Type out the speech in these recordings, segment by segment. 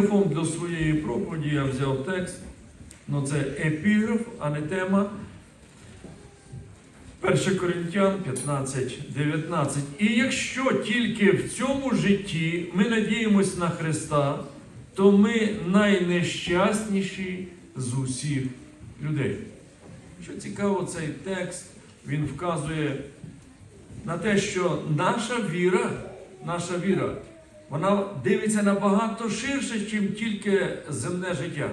Епіграфом для своєї проповіді я взяв текст, ну це епіграф, а не тема. 1 Коринтян 15, 19. І якщо тільки в цьому житті ми надіємось на Христа, то ми найнещасніші з усіх людей. Що цікаво, цей текст він вказує на те, що наша віра, наша віра, вона дивиться набагато ширше, ніж тільки земне життя.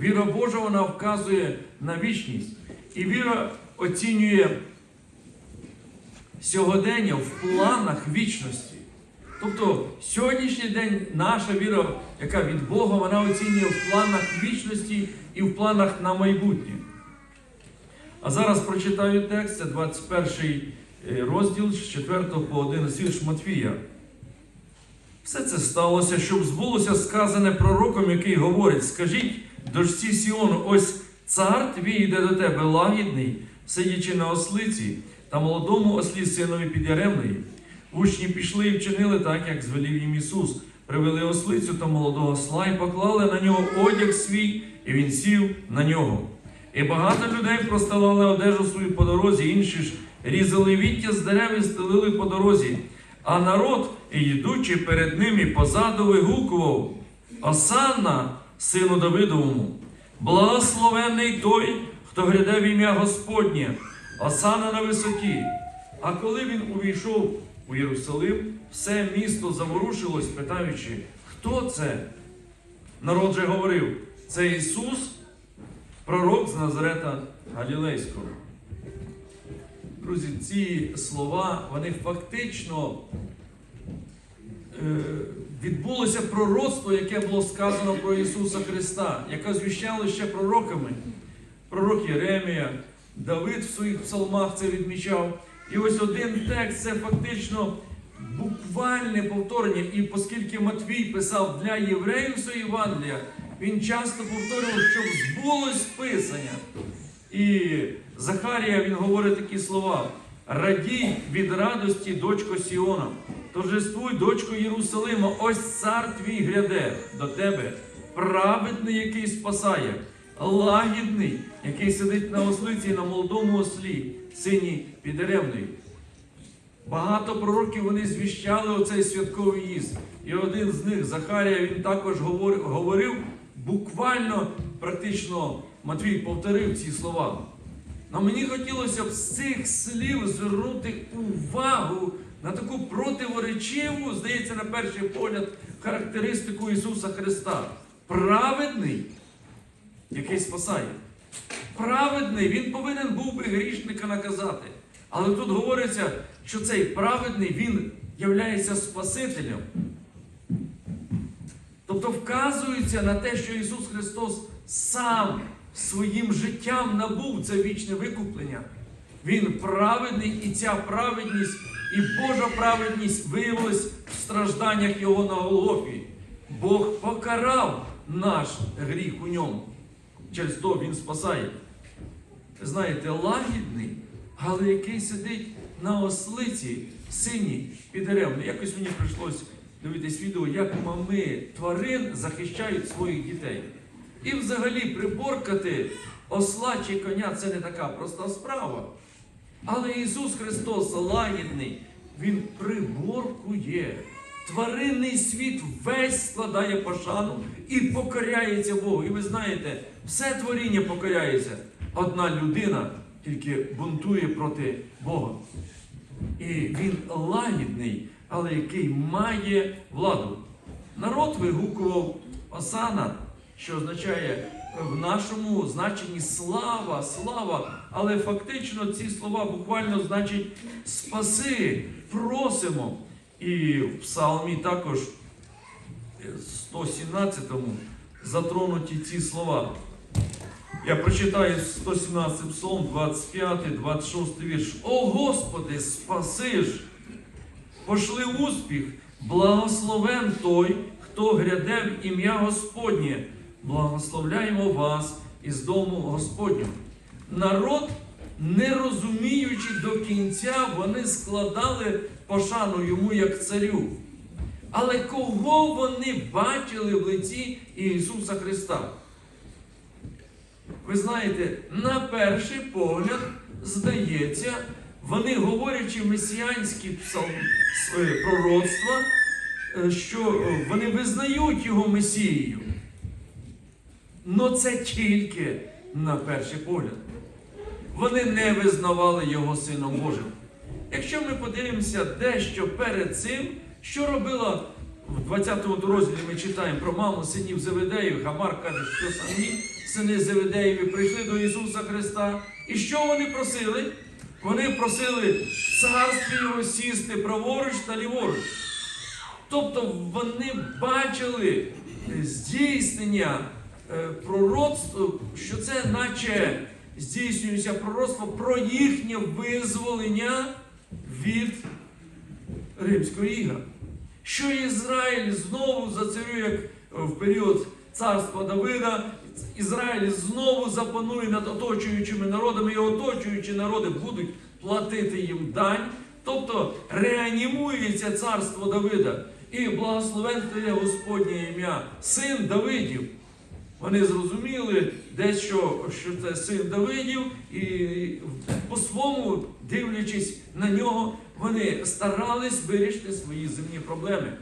Віра Божа вона вказує на вічність. І віра оцінює сьогодення в планах вічності. Тобто сьогоднішній день наша віра, яка від Бога, вона оцінює в планах вічності і в планах на майбутнє. А зараз прочитаю текст, це 21 розділ з 4 по 11 вірш Матвія. Все це сталося, щоб збулося сказане пророком, який говорить: Скажіть дочці Сіону, ось цар твій йде до тебе лагідний, сидячи на ослиці, та молодому ослі синові підяремної. Учні пішли і вчинили так, як звелів їм Ісус. Привели ослицю та молодого осла і поклали на нього одяг свій, і він сів на нього. І багато людей простилали одежу свою по дорозі, інші ж різали віття з дерев і стелили по дорозі. А народ, йдучи перед ними позаду, вигукував Осанна, сину Давидовому, благословенний той, хто гряде в ім'я Господнє, Осанна на висоті. А коли він увійшов у Єрусалим, все місто заворушилось, питаючи, хто це? Народ же говорив, це Ісус, пророк з Назарета Галілейського. Друзі, ці слова, вони фактично е, відбулося пророцтво, яке було сказано про Ісуса Христа, яке звіщало ще пророками. Пророк Єремія, Давид в своїх псалмах це відмічав. І ось один текст це фактично буквальне повторення. І оскільки Матвій писав для євреїв своє Євангелія, він часто повторював, щоб збулось Писання. І Захарія він говорить такі слова: радій від радості, дочко Сіона, торжествуй, дочко Єрусалима, ось цар твій гряде до тебе, праведний, який спасає, лагідний, який сидить на ослиці на молодому ослі, сині підеревної. Багато пророків вони звіщали оцей святковий їзд. І один з них, Захарія, він також говорив буквально, практично Матвій повторив ці слова. Но мені хотілося б з цих слів звернути увагу на таку противоречиву, здається, на перший погляд, характеристику Ісуса Христа. Праведний, який спасає. Праведний, він повинен був би грішника наказати. Але тут говориться, що цей праведний, він являється Спасителем. Тобто вказується на те, що Ісус Христос сам своїм життям набув це вічне викуплення. Він праведний, і ця праведність, і Божа праведність виявилась в стражданнях Його на Голгофі. Бог покарав наш гріх у ньому. Через то Він спасає. Знаєте, лагідний, але який сидить на ослиці синій під деревом. Якось мені прийшлось дивитись відео, як мами тварин захищають своїх дітей. І взагалі приборкати осла чи коня це не така проста справа. Але Ісус Христос лагідний, Він приборкує. Тваринний світ весь складає пошану і покоряється Богу. І ви знаєте, все творіння покоряється. Одна людина тільки бунтує проти Бога. І він лагідний, але який має владу. Народ вигукував Осана, що означає в нашому значенні слава, слава. Але фактично ці слова буквально значать спаси, просимо. І в псалмі також 117-му затронуті ці слова. Я прочитаю 117 псалм, 25, 26 вірш. О Господи, спаси ж! Пошли успіх, благословен той, хто гряде в ім'я Господнє. Благословляємо вас із дому Господнього. Народ, не розуміючи до кінця, вони складали пошану йому як царю. Але кого вони бачили в лиці Ісуса Христа? Ви знаєте, на перший погляд, здається, вони, говорячи месіанські е, пророцтва, е, що вони визнають його Месією. Но це тільки на перший погляд. Вони не визнавали його Сином Божим. Якщо ми подивимося дещо перед цим, що робила в 20 розділі ми читаємо про маму синів Зеведеїв, Хамар каже, що самі сини Зеведеєві прийшли до Ісуса Христа. І що вони просили? Вони просили царстві його сісти праворуч та ліворуч. Тобто вони бачили здійснення е, пророцтв, що це наче здійснюється пророцтво про їхнє визволення від Римського іга. Що Ізраїль знову зацарює, в період царства Давида, Ізраїль знову запанує над оточуючими народами, і оточуючі народи будуть платити їм дань. Тобто реанімується царство Давида. І благословен є Господнє ім'я, син Давидів. Вони зрозуміли дещо, що це син Давидів, і по-своєму, дивлячись на нього, вони старались вирішити свої земні проблеми.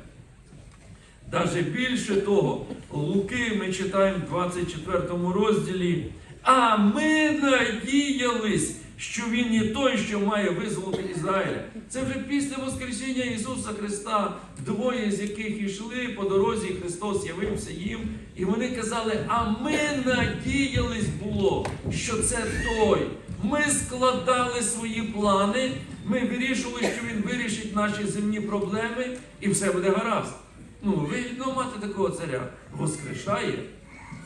Даже більше того, Луки ми читаємо в 24 розділі. А ми надіялись, що він не той, що має визволити Ізраїля. Це вже після Воскресіння Ісуса Христа, двоє з яких йшли по дорозі, Христос явився їм, і вони казали: А ми надіялись було, що це той. Ми складали свої плани, ми вирішували, що він вирішить наші земні проблеми, і все буде гаразд. Ну, вигідно мати такого царя. Воскрешає,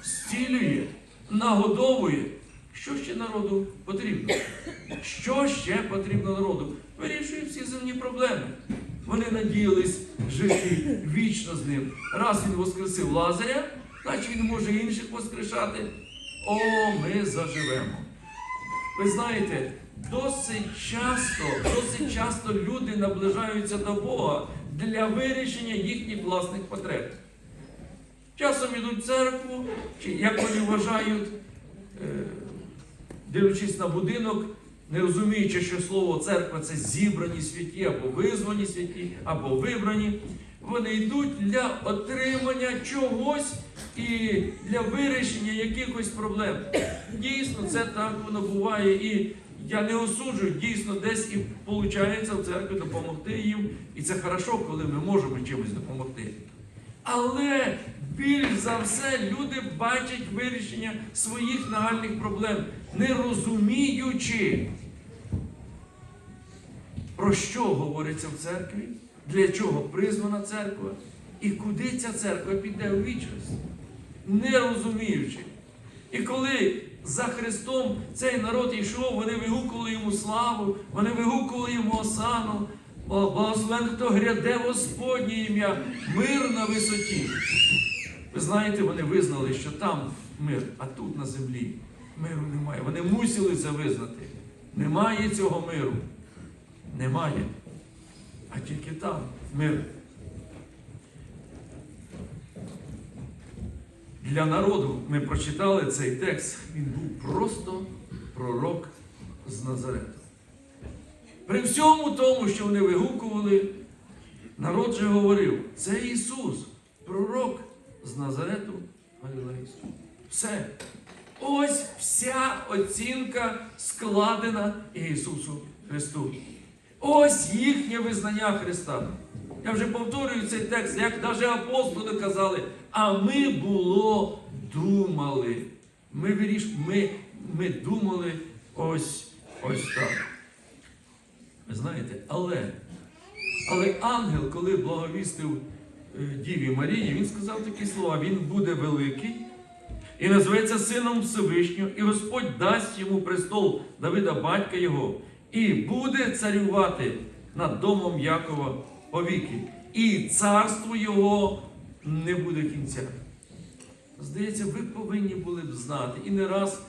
зцілює, нагодовує. Що ще народу потрібно? Що ще потрібно народу? Вирішує всі земні проблеми. Вони надіялись жити вічно з ним. Раз він воскресив Лазаря, значить він може інших воскрешати. О, ми заживемо. Ви знаєте, досить часто, досить часто люди наближаються до Бога для вирішення їхніх власних потреб. Часом йдуть в церкву, чи як вони вважають, е, дивлячись на будинок, не розуміючи, що слово церква це зібрані святі, або визвані святі, або вибрані. Вони йдуть для отримання чогось і для вирішення якихось проблем. Дійсно, це так воно буває. І я не осуджую, дійсно, десь і виходить в церкві допомогти їм. І це хорошо, коли ми можемо чимось допомогти. Але більш за все люди бачать вирішення своїх нагальних проблем, не розуміючи, про що говориться в церкві, для чого призвана церква і куди ця церква піде у вічність, не розуміючи. І коли за Христом цей народ йшов, вони вигукували йому славу, вони вигукували йому осану. О, хто гряде Господнє ім'я, мир на висоті. Ви знаєте, вони визнали, що там мир, а тут на землі миру немає. Вони мусили це визнати. Немає цього миру. Немає. А тільки там мир. Для народу ми прочитали цей текст. Він був просто пророк з Назарету. При всьому тому, що вони вигукували, народ же говорив, це Ісус, пророк з Назарету Галілейського. Все. Ось вся оцінка складена Ісусу Христу. Ось їхнє визнання Христа. Я вже повторюю цей текст, як навіть апостоли казали, а ми було думали. Ми ми, ми думали ось ось так. Знаєте, але, але ангел, коли благовістив е, Діві Марії, він сказав такі слова: Він буде великий і назветься Сином Всевишнього, і Господь дасть йому престол Давида, батька його, і буде царювати над домом Якова повіки, і царство його не буде кінця. Здається, ви повинні були б знати. І не раз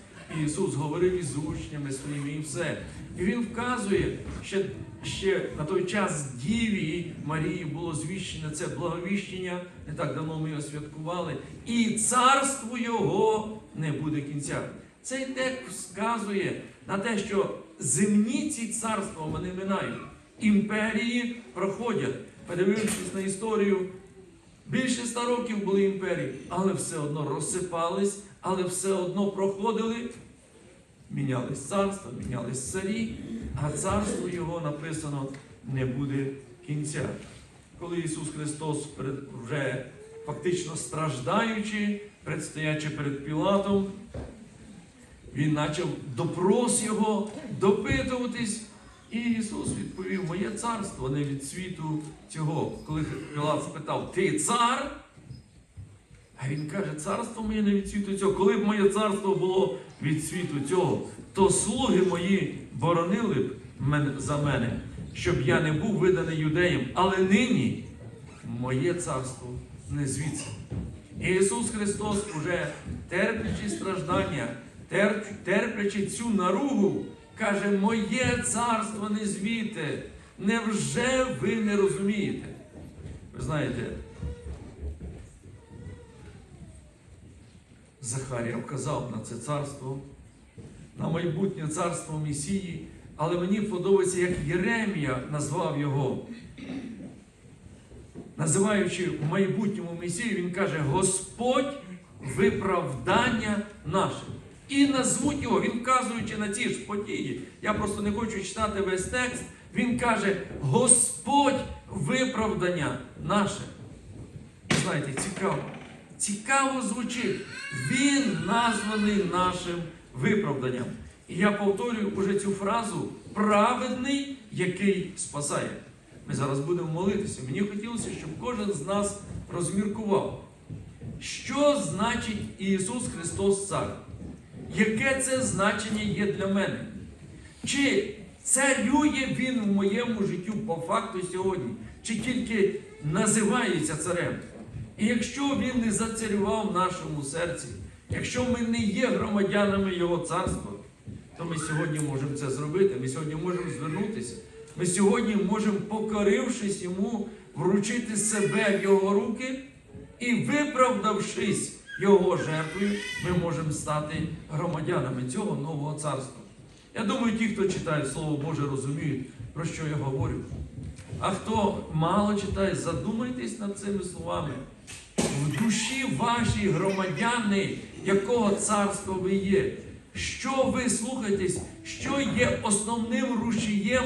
Ісус говорив із учнями своїми і все. І Він вказує, що ще на той час Діві Марії було звіщено це благовіщення, не так давно ми його святкували, і царству його не буде кінця. Цей текст вказує на те, що земні ці царства вони минають, імперії проходять. Подивившись на історію, більше ста років були імперії, але все одно розсипались, але все одно проходили. Мінялись царства, мінялись царі, а царство його написано не буде кінця. Коли Ісус Христос вже фактично страждаючи, предстоячи перед Пілатом, він почав допрос його допитуватись, і Ісус відповів: Моє царство не від світу цього. Коли Пілат спитав, ти цар? А він каже, царство моє не від світу цього. Коли б моє царство було від світу цього, то слуги мої боронили б за мене, щоб я не був виданий юдеям. Але нині моє царство не звідси. Ісус Христос, уже терплячи страждання, терплячи цю наругу, каже, моє царство не звідти. Невже ви не розумієте? Ви знаєте, Захарія вказав на це царство, на майбутнє царство Месії, але мені подобається, як Єремія назвав його. Називаючи в майбутньому Месію, він каже: Господь виправдання наше. І назвуть його, він вказуючи на ці ж події. Я просто не хочу читати весь текст. Він каже: Господь виправдання наше. Знаєте, цікаво. Цікаво звучить. Він названий нашим виправданням. І я повторюю уже цю фразу праведний, який спасає. Ми зараз будемо молитися. Мені хотілося, щоб кожен з нас розміркував, що значить Ісус Христос Цар? Яке це значення є для мене? Чи царює Він в моєму життю по факту сьогодні, чи тільки називається царем? І якщо він не зацарював в нашому серці, якщо ми не є громадянами Його царства, то ми сьогодні можемо це зробити. Ми сьогодні можемо звернутися. Ми сьогодні можемо, покорившись йому, вручити себе в Його руки і, виправдавшись Його жертвою, ми можемо стати громадянами цього нового царства. Я думаю, ті, хто читає Слово Боже, розуміють, про що я говорю. А хто мало читає, задумайтесь над цими словами. В душі вашій громадяни, якого царства ви є. Що ви слухаєтесь, що є основним рушієм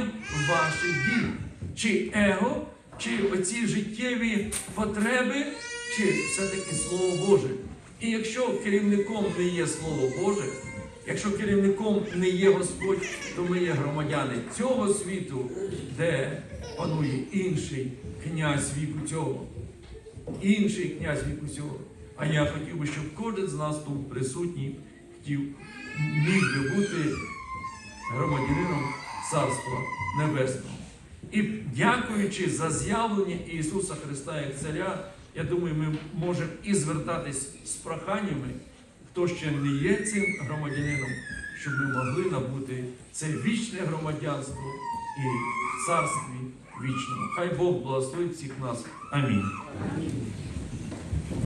ваших дій? Чи его, чи оці життєві потреби, чи все-таки Слово Боже? І якщо керівником не є Слово Боже, якщо керівником не є Господь, то ми є громадяни цього світу, де панує інший князь віку цього. Інший князь віку цього. А я хотів би, щоб кожен з нас тут присутній хотів, міг би бути громадянином Царства Небесного. І дякуючи за з'явлення Ісуса Христа як Царя, я думаю, ми можемо і звертатись з проханнями, хто ще не є цим громадянином, щоб ми могли набути це вічне громадянство і царстві вічному. Хай Бог благословить всіх нас. Амінь.